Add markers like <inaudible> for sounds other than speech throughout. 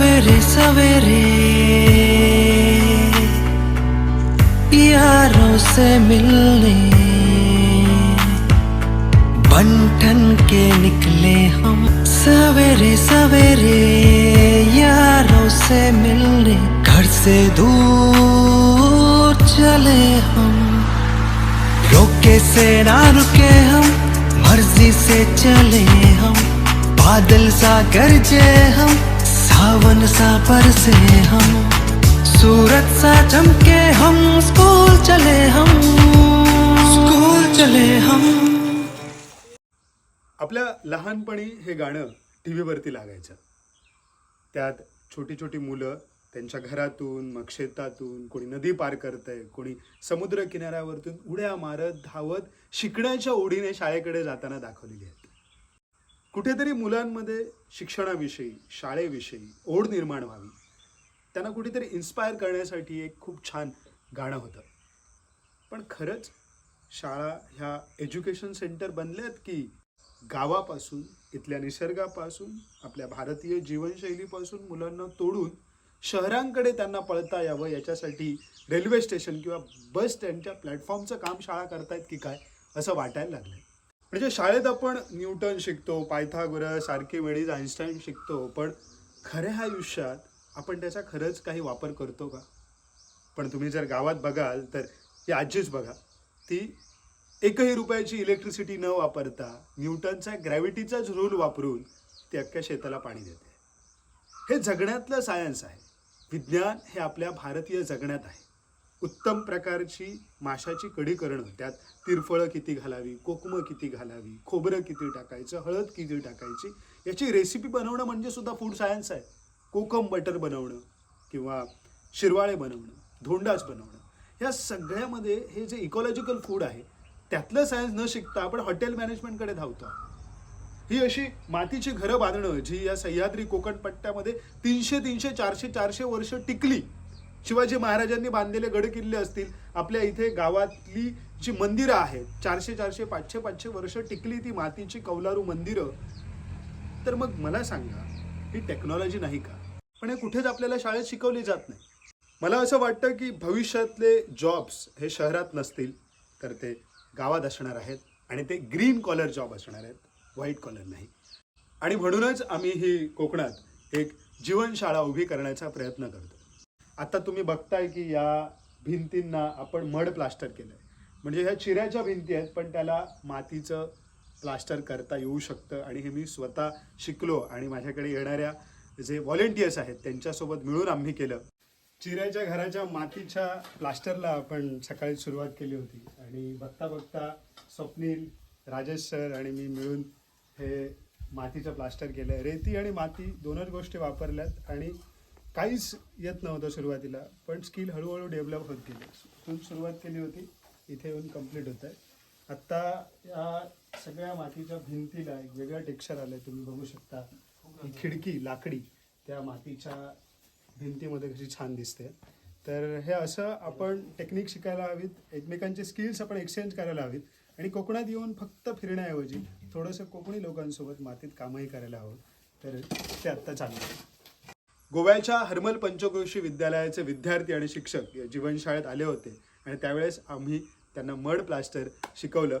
सवेरे सवेरे। यारों से मिलने। बंटन के निकले हम सवेरे सवेरे। यारों से मिलने, घर से दूर चले हम। रोके से ना रुके हम, मर्ज़ी से चले हम। बादल सा गरजे हम सावन सा परसे हम सूरत सा चमके हम स्कूल चले हम स्कूल चले हम। आपल्या लहानपणी हे गाणं टी व्हीवरती लागायचं. त्यात छोटी छोटी मुलं त्यांच्या घरातून मग शेतातून कोणी नदी पार करतंय कोणी समुद्र किनाऱ्यावरतून उड्या मारत धावत शिकण्याच्या ओढीने शाळेकडे जाताना दाखवलेली आहेत. कुठेतरी मुलांमध्ये शिक्षणाविषयी शाळेविषयी ओढ निर्माण व्हावी. त्यांना कुठेतरी इन्स्पायर करण्यासाठी एक खूप छान गाणं होतं. पण खरंच शाळा ह्या एज्युकेशन सेंटर बनल्यात की गावापासून इथल्या निसर्गापासून आपल्या भारतीय जीवनशैलीपासून मुलांना तोडून शहरांकडे त्यांना पळता यावं याच्यासाठी रेल्वे स्टेशन किंवा बस स्टँडच्या प्लॅटफॉर्मचं काम शाळा करतायत की काय असं वाटायला लागलं म्हणजे शाळेत आपण न्यूटन शिकतो पायथागोरस आर्किमेडीज आईन्स्टाईन शिकतो पण खऱ्या आयुष्यात आपण त्याचा खरंच काही वापर करतो का? पण तुम्ही जर गावात बघाल तर ही आजीच बघा. ती एकही रुपयाची इलेक्ट्रिसिटी न वापरता न्यूटनचा ग्रॅव्हिटीचाच रूल वापरून ती अख्ख्या शेताला पाणी देते. हे जगण्यातलं सायन्स आहे. विज्ञान हे आपल्या भारतीय जगण्यात आहे. उत्तम प्रकारची माशाची कढी करणं. त्यात तिरफळं किती घालावी कोकमं किती घालावी खोबरं किती टाकायचं हळद किती टाकायची याची रेसिपी बनवणं म्हणजे सुद्धा फूड सायन्स आहे. कोकम बटर बनवणं किंवा शिरवाळे बनवणं धोंडाच बनवणं. या सगळ्यामध्ये हे जे इकॉलॉजिकल फूड आहे त्यातलं सायन्स न शिकता आपण हॉटेल मॅनेजमेंटकडे धावतो आहोत. ही अशी मातीची घरं बांधणं जी या सह्याद्री कोकण पट्ट्यामध्ये तीनशे तीनशे चारशे चारशे वर्ष टिकली शिवाजी महाराजांनी बांधलेले गडकिल्ले असतील आपल्या इथे गावातली जी मंदिरं आहेत चारशे चारशे पाचशे पाचशे वर्ष टिकली ती मातीची कौलारू मंदिरं तर मग मला सांगा ही टेक्नॉलॉजी नाही का? पण हे कुठेच आपल्याला शाळेत शिकवली जात नाही. मला असं वाटतं की भविष्यातले जॉब्स हे शहरात नसतील तर ते गावात असणार आहेत आणि ते ग्रीन कॉलर जॉब असणार आहेत व्हाईट कॉलर नाही. आणि म्हणूनच आम्ही ही कोकणात एक जीवनशाळा उभी करण्याचा प्रयत्न करतो. आता तुम्ही बघताय की या भिंतींना आपण मड प्लास्टर केलं आहे म्हणजे ह्या चिऱ्याच्या भिंती आहेत पण त्याला मातीचं प्लास्टर करता येऊ शकतं आणि हे मी स्वतः शिकलो आणि माझ्याकडे येणाऱ्या जे व्हॉलेंटियर्स आहेत त्यांच्यासोबत मिळून आम्ही केलं. चिऱ्याच्या घराच्या मातीच्या प्लास्टरला आपण सकाळी सुरुवात केली होती. आणि बघता बघता स्वप्नील राजेश सर आणि मी मिळून हे मातीचं प्लास्टर केलं रेती आणि माती दोनच गोष्टी वापरल्यात आणि काहीच येत नव्हतं सुरुवातीला पण स्किल हळूहळू डेव्हलप होत गेली. तिथून सुरुवात केली होती इथे येऊन कंप्लीट होत आहे. आत्ता या सगळ्या मातीच्या भिंतीला एक वेगळं टेक्स्चर आलं आहे तुम्ही बघू शकता. ही खिडकी लाकडी त्या मातीच्या भिंतीमध्ये कशी छान दिसते. तर हे असं आपण टेक्निक शिकायला हवीत एकमेकांचे स्किल्स आपण एक्सचेंज करायला हवीत आणि कोकणात येऊन फक्त फिरण्याऐवजी थोडंसं कोकणी लोकांसोबत मातीत कामही करायला हवं. तर ते आत्ता चाललं आहे. गोव्याच्या हरमल पंचक्रोशी विद्यालयाचे विद्यार्थी आणि शिक्षक या जीवनशाळेत आले होते. आणि त्यावेळेस आम्ही त्यांना मड प्लास्टर शिकवलं.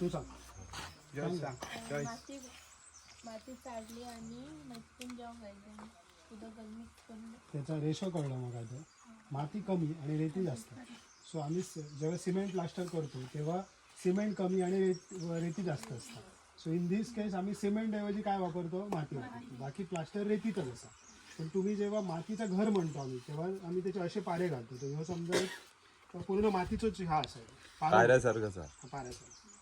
तू सांग. जॉयस सांग माती माती चाडली आणि जेव्हा मिक्स करून त्याचा रेशो कळला मग आता. माती कमी आणि रेती जास्त. सो आम्ही जेव्हा सिमेंट प्लास्टर करतो तेव्हा सिमेंट कमी आणि रेत रेती जास्त असतात. सो इन दिस केस आम्ही सिमेंट ऐवजी काय वापरतो? माती वापरतो. बाकी प्लास्टर रेतीतच असा पण तुम्ही जेव्हा मातीचं घर म्हणतो आम्ही तेव्हा आम्ही त्याचे असे पारे घालतो. तेव्हा समजा पूर्ण मातीचंच हा असायचा पारा पायऱ्यासारखंच आहे.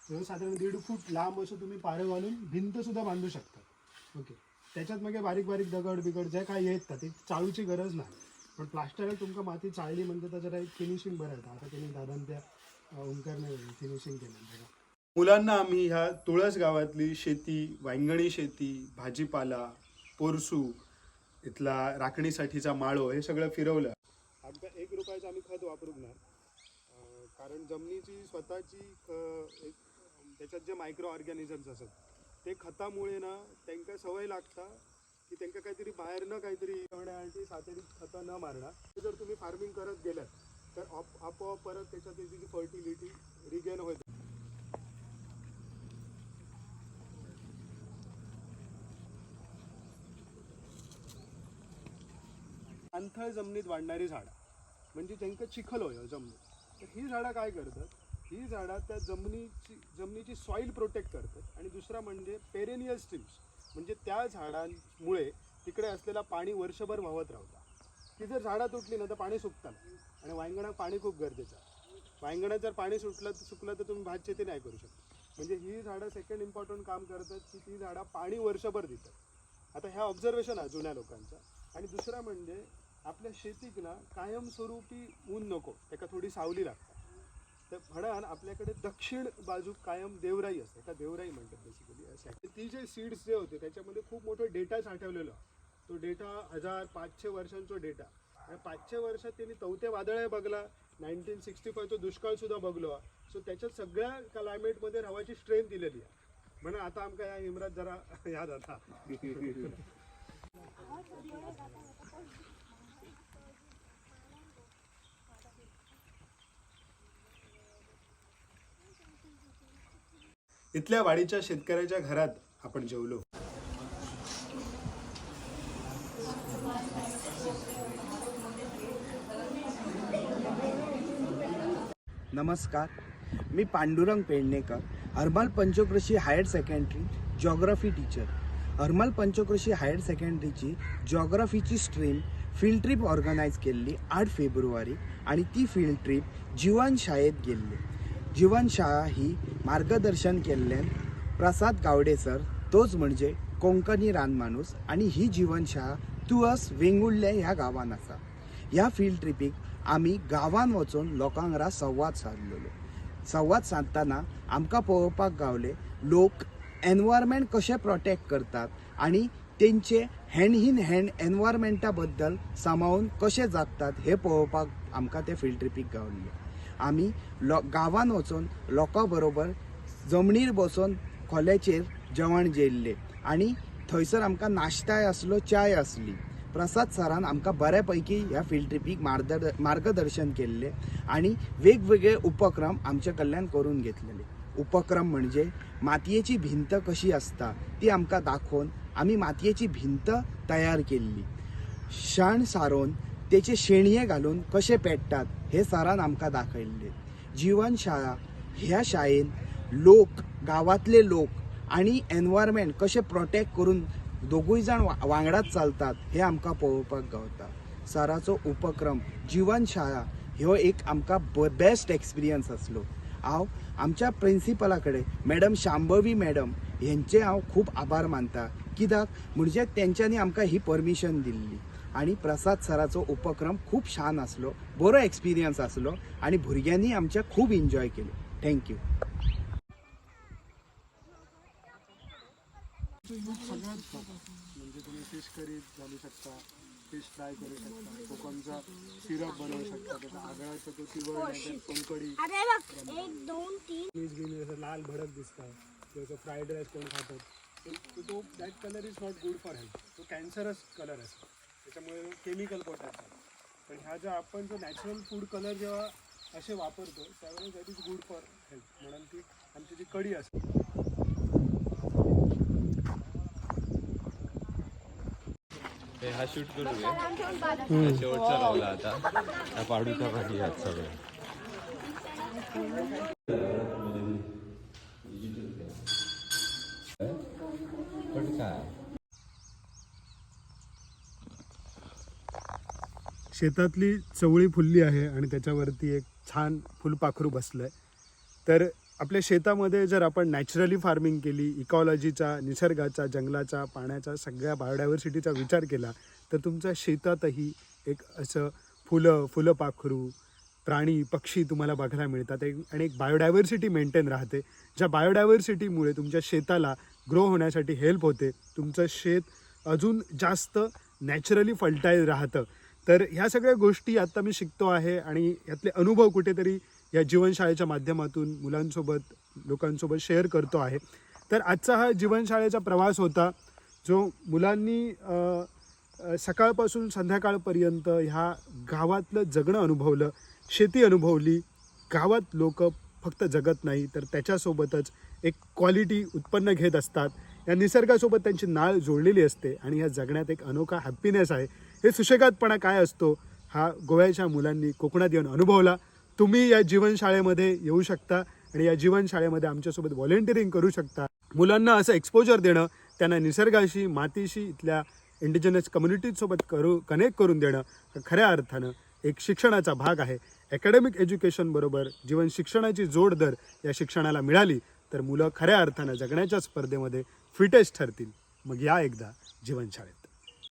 तेव्हा साधारण दीड फूट लांब असं तुम्ही पारं घालून भिंत सुद्धा बांधू शकता. ओके. त्याच्यात मग बारीक बारीक दगड बिगड जे काय येतात ते चाळूची गरज नाही. पण प्लास्टर तुमका माती चाळली म्हणजे त्याच्यात एक फिनिशिंग बरं येतं. आता त्यांनी दादान त्या ओंकारने फिनिशिंग केलं बघा मुलांना आम्ही ह्या तुळस गावातली शेती वांगणी शेती भाजीपाला पोरसू इथला राखणीसाठीचा माळो हे सगळं फिरवलं. आमच्या एक रुपयाचं आम्ही खत वापरणार कारण जमिनीची स्वतःची एक त्याच्यात जे मायक्रो ऑर्गॅनिझम्स असतात ते खतामुळे ना त्यांना सवय लागता की त्यांना काहीतरी बाहेरनं काहीतरी होण्यासाठी सातेरी खतं न मारणं ते जर तुम्ही फार्मिंग करत गेलात तर आप- आपोआप परत त्याच्यात त्याची फर्टिलिटी रिगेन होत अंथळ जमिनीत वाढणारी झाडं म्हणजे त्यांका चिखल होय हो जमिनीत. तर ही झाडं काय करतात? ही झाडं त्या जमिनीची जमिनीची सॉईल प्रोटेक्ट करतात. आणि दुसरा म्हणजे पेरेनियल स्ट्रीम्स म्हणजे त्या झाडांमुळे तिकडे असलेला पाणी वर्षभर वाहत राहतं. ती जर झाडं तुटली ना तर पाणी सुकतात आणि वायंगणात पाणी खूप गरजेचं आहे. वायंगणात जर पाणी सुटलं सुकलं तर तुम्ही भात शेती नाही करू शकत. म्हणजे ही झाडं सेकंड इम्पॉर्टंट काम करतात की ती झाडं पाणी वर्षभर देतात. आता ह्या ऑब्झर्वेशन आहे जुन्या लोकांचं. आणि दुसरा म्हणजे आपल्या शेतीक ना कायमस्वरूपी ऊन नको त्याका थोडी सावली लागता. तर म्हणान आपल्याकडे दक्षिण बाजू कायम देवराई असते का देवराई म्हणतात बेसिकली ती जे सीड्स जे होते त्याच्यामध्ये खूप मोठा डेटा साठवलेला. तो डेटा हजार पाचशे वर्षांचा डेटा आणि पाचशे वर्षात त्यांनी चौथे वादळ बघला नाईन्टीन सिक्स्टी फायचा दुष्काळ सुद्धा बघलो. सो त्याच्यात सगळ्या क्लायमेटमध्ये राहायची स्ट्रेंथ दिलेली आहे. म्हणून आता आमका या इमरात जरा <laughs> याद आता. <laughs> इथल्या वाडीच्या शेतकऱ्याच्या घरात आपण जेवलो. नमस्कार. मी Pandurang Pednekar Harmal Panchkrushi higher secondary geography teacher Harmal Panchkrushi higher सेकंडरीची जॉग्रफीची स्ट्रीम फील्ड ट्रीप ऑर्गनायज केल्ली आठ फेब्रुवारी आणि ती फील्ड ट्रीप जीवन शाळेत गेल्ली. जीवनशाळा ही मार्गदर्शन केल्ल्यान प्रसाद गावडे सर. तोच म्हणजे कोंकणी रानमाणूस आणि ही जीवनशाळा तुळस वेंगुर्ले ह्या गावान आसा. ह्या फील्ड ट्रिपीक आमी गांवान वचून लोकांक संवाद साधलेलो. संवाद साधतना आमकां पळोवपाक गावले लोक एनवायरमेंट कशें प्रोटेक्ट करतात आणि तेंचे हँड इन हँड एनवायरमेंटा बद्दल सांबाळून कशें जागतात हे पळोवपाक आमकां ते फील्ड ट्रिपीक गावल्ले आमी लो गांवान वचून लोकां बरोबर जमनीर बसून खोल्याचेर जेवण जेल्ले. आणि थंयसर आमकां नाश्ताय आसलो च्याय आसली प्रसाद सरान आमकां बऱ्या पैकी ह्या फिल्ड ट्रिपीक मार्गद मार्गदर्शन केल्ले आणि वेगवेगळे उपक्रम आमचे कडल्यान करून घेतलेले. उपक्रम म्हणजे मातयेची भिंत कशी असता ती आमकां दाखोवन आमी मातयेची भिंत तयार केल्ली. शाण सारोवन तेचे शेणये घालून कशे पेटतात हे सरान आमकां दाखयल्ले जीवनशाळा ह्या शाळेन लोक गांवांतले लोक आणि एनवायरमेंट कशें प्रोटेक्ट करून दोगूय जाण वांगडाच चलतात हे आमकां पळोवपाक गावता. सराचो उपक्रम जीवनशाळा ह्यो एक आमकां बेस्ट एक्सपिरियन्स आसलो हांव आमच्या प्रिंसिपला कडेन मॅडम शांभवी मॅडम हेंचे हांव खूब आभार मानता. कित्याक म्हणजे तेंच्यांनी आमकां ही परमिशन दिल्ली. आणि प्रसाद सराचो उपक्रम खूप छान आसलो बरो एक्सपिरियन्स आसलो आणि भुरग्यांनी आमच्या खूब एन्जॉय केलो. थँक्यू म्हणजे तुम्ही फिश करी घालू शकता फिश फ्राय करू शकता कोकमचा सिरप बनवू शकता त्याचा आगळाचा तो कोणकडी लाल भडक दिसतात. फ्राईड राईस कोण खातात तो तो that colour is not good for health तो कॅन्सरस कलर असतो त्याच्यामुळे केमिकल पोटॅश पण ह्या ज्या आपण जो नॅचरल फूड कलर जेव्हा असे वापरतो त्यावेळेस that is good for health म्हणून ती आमची जी कडी असते. हा शूट करू शेवटचा लावला आता. पाडूचा पाडूच्या भाजी आहेत शेतातली चवळी फुलली आहे आणि त्याच्यावरती एक छान फुलपाखरू बसलं आहे तर आपल्या शेतामध्ये जर आपण नॅचरली फार्मिंग केली इकॉलॉजीचा निसर्गाचा जंगलाचा पाण्याचा सगळ्या बायोडायव्हर्सिटीचा विचार केला तर तुमच्या शेतातही एक असं फुलं फुलपाखरू प्राणी पक्षी तुम्हाला बघायला मिळतात. एक आणि एक बायोडायव्हर्सिटी मेंटेन राहते. ज्या बायोडायव्हर्सिटीमुळे तुमच्या शेताला ग्रो होण्यासाठी हेल्प होते तुमचं शेत अजून जास्त नॅचरली फर्टाईल राहतं. तर ह्या सगळ्या गोष्टी आत्ता मी शिकतो आहे आणि यातले अनुभव कुठेतरी या जीवनशाळेच्या माध्यमातून मुलांसोबत लोकांसोबत शेअर करतो आहे. तर आजचा हा जीवनशाळेचा प्रवास होता जो मुलांनी सकाळपासून संध्याकाळपर्यंत ह्या गावातलं जगणं अनुभवलं शेती अनुभवली. गावात लोक फक्त जगत नाही तर त्याच्यासोबतच एक क्वालिटी उत्पन्न घेत असतात. या निसर्गासोबत त्यांची नाळ जोडलेली असते आणि या जगण्यात एक अनोखा हॅप्पीनेस आहे. हे सुशेगातपणा काय असतो हा गोव्याच्या मुलांनी कोकणात येऊन अनुभवला. तुम्ही या जीवनशाळेमध्ये येऊ शकता आणि या जीवनशाळेमध्ये आमच्यासोबत व्हॉलेंटिअरिंग करू शकता. मुलांना असं एक्सपोजर देणं त्यांना निसर्गाशी मातीशी इथल्या इंडिजिनस कम्युनिटीजसोबत करू कनेक्ट करून देणं खऱ्या अर्थानं एक शिक्षणाचा भाग आहे. अकॅडमिक एज्युकेशनबरोबर जीवन शिक्षणाची जोड दर या शिक्षणाला मिळाली तर मुलं खऱ्या अर्थानं जगण्याच्या स्पर्धेमध्ये फिटेस्ट ठरतील. मग या एकदा जीवनशाळेत.